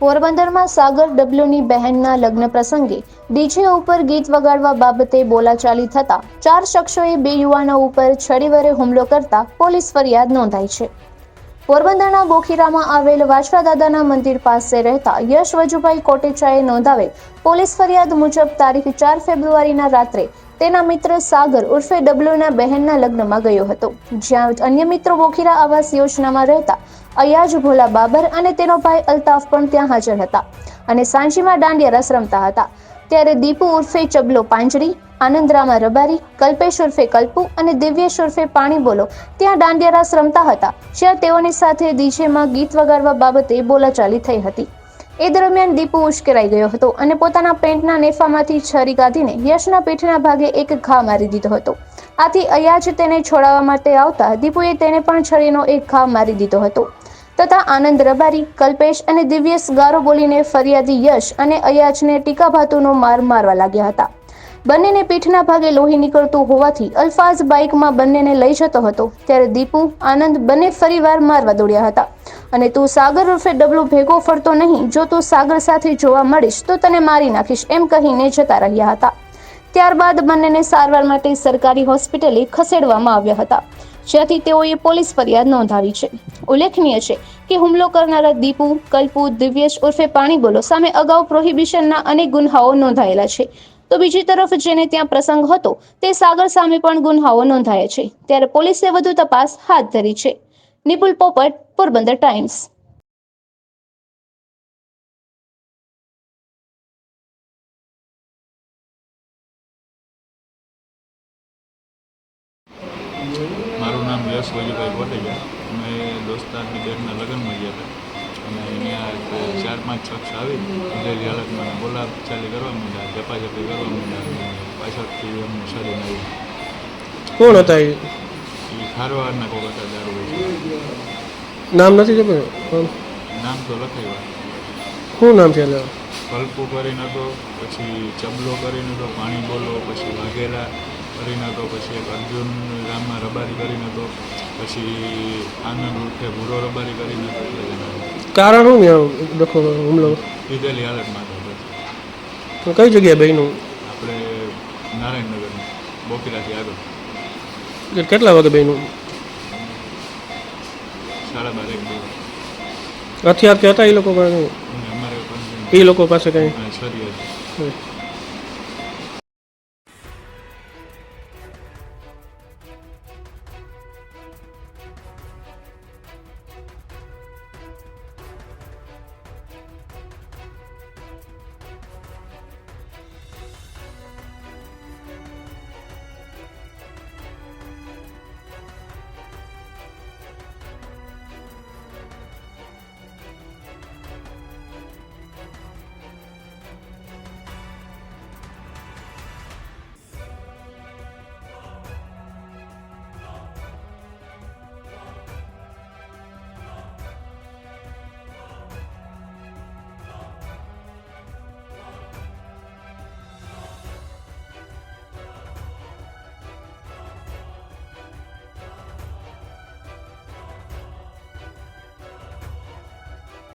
પોરબંદરમાં સાગર ડબલ્યુની બહેનના લગ્ન પ્રસંગે ડીજે ઉપર ગીત વગાડવા બાબતે બોલાચાલી થતા ચાર શખ્સોએ બે યુવાનો ઉપર છડીવરે હુમલો કરતા પોલીસ ફરિયાદ નોંધાઈ છે. પોરબંદરના બોખીરામાં આવેલ વાછરા દાદાના મંદિર પાસે રહેતા યશ વજુભાઈ કોટેચાએ નોંધાવેલ પોલીસ ફરિયાદ મુજબ તારીખ ચાર ફેબ્રુઆરીના રાત્રે તેના મિત્ર સાગર ઉર્ફે ડબલુના બહેનના લગ્નમાં ગયો હતો. જ્યાં અન્ય મિત્રો બોખીરા આવાસ યોજનામાં રહેતા અયાજ ભોલા બાબર અને તેનો ભાઈ અલ્તાફ પણ ત્યાં હાજર હતા અને સાંજીમાં દાંડિયા રસ રમતા હતા. ત્યારે દીપુ ઉર્ફે ચબલો પાંજરી આનંદરામા રબારી, કલ્પેશ ઉર્ફે કલ્પુ અને દિવ્યેશ ઉર્ફે પાણી બોલો ત્યાં દાંડિયા રાસ રમતા હતા. જ્યાં તેઓની સાથે ડીજેમાં ગીત વગાડવા બાબતે બોલાચાલી થઈ હતી. એ દરમિયાન દીપુ ઉશ્કેરાઈ ગયો હતો અને પોતાના પેન્ટના નેફામાંથી છરી કાઢીને યશના પીઠના ભાગે એક ઘા મારી દીધો હતો. આથી અયાજ તેને છોડાવવા માટે આવતા દીપુએ તેને પણ છરીનો એક ઘા મારી દીધો હતો. તથા આનંદ રબારી, કલ્પેશ અને દિવ્યેશ ગારો બોલીને ફરિયાદી યશ અને અયાજને ટીકાભાતુનો માર મારવા લાગ્યા હતા. બંનેને પીઠના ભાગે લોહી નીકળતું હોવાથી અલ્ફાઝ બાઇકમાં બંનેને લઈ જતો હતો, ત્યારે દીપુ, આનંદ બંને ફરીવાર મારવા દોડ્યા હતા. અને તું સાગર ઉર્ફે ડબલું ભેગો ફરતો નહીં. જો તું સાગર સાથે જોવા મળીશ, તો તને મારી નાખીશ, એમ કહીને જતા રહ્યા હતા. ત્યારબાદ બંનેને સારવાર માટે સરકારી હોસ્પિટલે ખસેડવામાં આવ્યા હતા. જ્યાંથી તેઓએ પોલીસ ફરિયાદ નોંધાવી છે. ઉલ્લેખનીય છે કે હુમલો કરનારા દીપુ, કલ્પુ, દિવ્યેશ ઉર્ફે પાણી બોલો સામે અગાઉ પ્રોહિબિશનના અનેક ગુન્હાઓ નોંધાયેલા છે. તો બીજી તરફ જેને ત્યાં પ્રસંગ હતો, તે સાગર સામે પણ ગુન્હાઓ નોંધાયા છે. ત્યારે પોલીસે વધુ તપાસ હાથ ધરી છે. નિપુલ પોપટ પોરબંદર ટાઈમ્સ. મારું નામ યશ વજુભાઈ કોટેજા અમે દોસ્તારની બેનના લગ્નમાં ગયા હતા. અને અહીંયા ચાર પાંચ શખ્સ આવી. ઉધેલી હાલતમાં મને બોલા ચાલી કરવા માંડ્યા ઝપાઝપી કરવા માંડ્યા અને પાછળથી અમને શરીર આવ્યું કોણ હતા એ? ખારવારના કોઈ હતા દારૂ નામ નથી ખબર? નામ તો લખાવ્યા શું નામ છે એટલે? કલ્પુ કરીને તો પછી ચબલો કરીને તો પાણી બોલો પછી વાઘેલા કરીને તો પછી એક અર્જુન રામમાં રબારી કરીને તો પછી આનંદ ઉઠે ભૂરો રબારી કરીને તો કારણ શું ત્યાં લખો હુમલો. લીધેલી હાલતમાં તો. કઈ જગ્યાએ બહેનું આપણે નારાયણનગર બોકીરાથી આગળ. કેટલા વાગે બહેનું સાડા બાર એક દિવસ હથિયાર કે હતા એ લોકો પાસે? એ લોકો પાસે કંઈ?